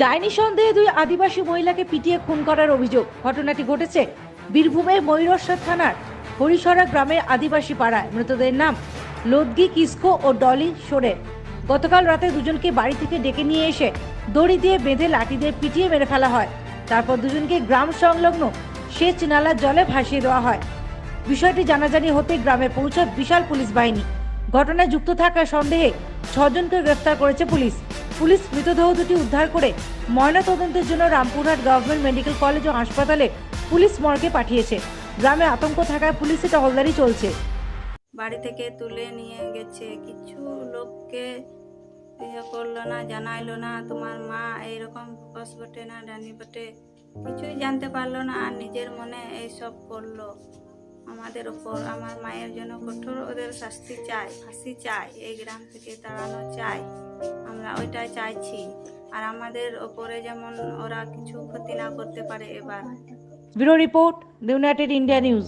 ডাইনি সন্দেহে দুই আদিবাসী মহিলাকে পিটিয়ে খুন করার অভিযোগ। ঘটনাটি ঘটেছে বীরভূমের ময়ূরশ্বর থানার হরিশরা গ্রামের আদিবাসী পাড়ায়। মৃতদের নাম লদ্গি, কিস্কো ও ডলি সোরেন। গতকাল রাতে দুজনকে বাড়ি থেকে ডেকে নিয়ে এসে দড়ি দিয়ে বেঁধে লাঠি দিয়ে পিটিয়ে মেরে ফেলা হয়। তারপর দুজনকে গ্রাম সংলগ্ন সেচ নালার জলে ভাসিয়ে দেওয়া হয়। বিষয়টি জানাজানি হতে গ্রামে পৌঁছায় বিশাল পুলিশ বাহিনী। ঘটনায় যুক্ত থাকার সন্দেহে ছজনকে গ্রেফতার করেছে পুলিশ। পুলিশ মৃতদেহ দুটি উদ্ধার করে ময়না তদন্তের জন্য রামপুরহাট গভর্নমেন্ট মেডিকেল কলেজ ও হাসপাতালে পুলিশ মর্গে পাঠিয়েছে। গ্রামে আতঙ্ক থাকায় পুলিশের টহলদারি চলছে। বাড়ি থেকে তুলে নিয়ে গেছে। কিছু লোককে ইয়ে করল না, জানাইলো না, তোমার মা এইরকম ফোকাস বটে না, ডানি বটে। কিছুই জানতে পারল না আর নিজের মনে এইসব করল। আমাদের ওপর আমার মায়ের জন্য কঠোর ওদের শাস্তি চাই, ফাঁসি চাই, এই গ্রাম থেকে তাড়ানো চাই। আমরা ওইটাই চাইছি। আর আমাদের ওপরে যেমন ওরা কিছু ক্ষতি না করতে পারে এবার। Bureau report United India News